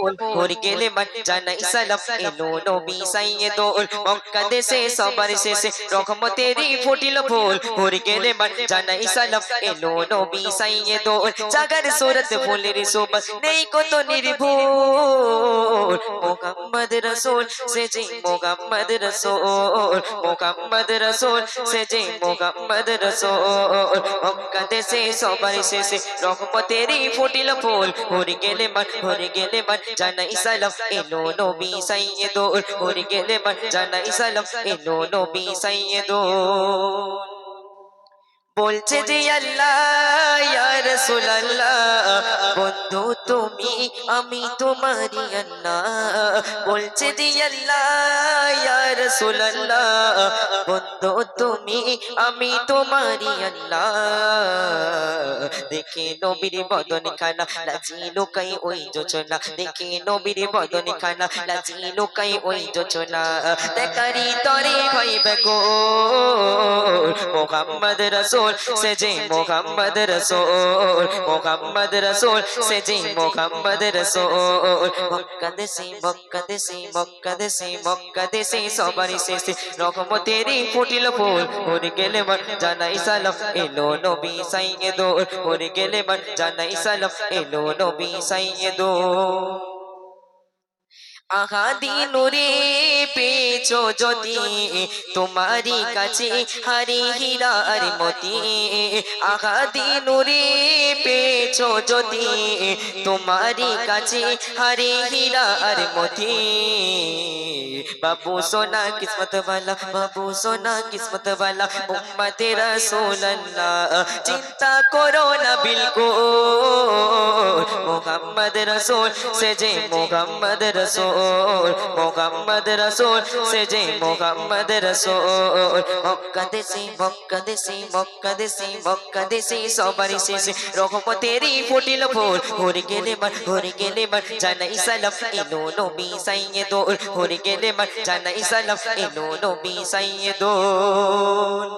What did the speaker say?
ফুল হরি গেলে মান জানাই সালাম এলো নবী সাইয়েদুল মক্কা দেশে সবার শেষে রহমতেরই ফুটিল ফুল হরি গেলে মান জানাই সালাম এলো নবী সাইয়েদুল জাগার সুরত ফুলের সুবাস নেই কত নির্ভুল মোহাম্মদ রসুল সে যে মোহাম্মদ রসুল মোহাম্মদ রসুল সে যে মোহাম্মদ রসুল মক্কা দেশে সবার শেষে রহমতেরই ফুটিল ফুল হরি গেলে মান হরি গেলে মান জানাই সালাম এলো নবী সাইয়েদুল হরি গেলে মান জানাই সালাম এলো নবী সাইয়েদুল বলছে যে আল্লাহ ইয়া রাসূলুল্লাহ বন্ধু তুমি আমি তোমারই আল্লাহ বলছে যে আল্লাহ ইয়া রাসূলুল্লাহ বন্ধু তুমি আমি তোমারই আল্লাহ দেখে নবীর বদন খানা লাজি লুকাই ওই যোচনা দেখে নবীর বদন খানা লাজি লুকাই ওই যোচনা দেখারি তরে ভাই বেকো মোহাম্মদ রসুল সে যে মোহাম্মদ রসুল মোহাম্মদ রসুল সে যে মোহাম্মদ রসুল। মক্কা দেশে মক্কা দেশে মক্কা দেশে মক্কা দেশে সবারই শেষে রহমতেরই ফুটিল ফুল হরে গেলে মন জানাই সালাম। এলো নবী সাইয়েদুল। হরে গেলে মান জানাই সালাম এলো নবী সাইয়েদ আহাদি নুরে পেছো যদি তোমারি কাছে হারি হীরার মতি আহাদি নুরে পেছো যদি তোমারি কাছে হারি হীরার মতি বাবু সোনা কিসমত वाला বাবু সোনা কিসমত वाला উম্মতে রাসূলুল্লাহ চিন্তা করো না বিলকুল মোহাম্মদ রসুল সে যে মোহাম্মদ রসুল মোহাম্মদ রসুল সে যে মোহাম্মদ রসুল মক্কা দেশে মক্কা দেশে মক্কা দেশে মক্কা দেশে সবারই শেষে রহমতেরই ফুটিল ফুল হরে গেলে মান হরে গেলে মান জানাই সালাম এলো নবী সাইয়েদুল হরে গেলে মান জানাই সালাম এলো নবী সাইয়েদুল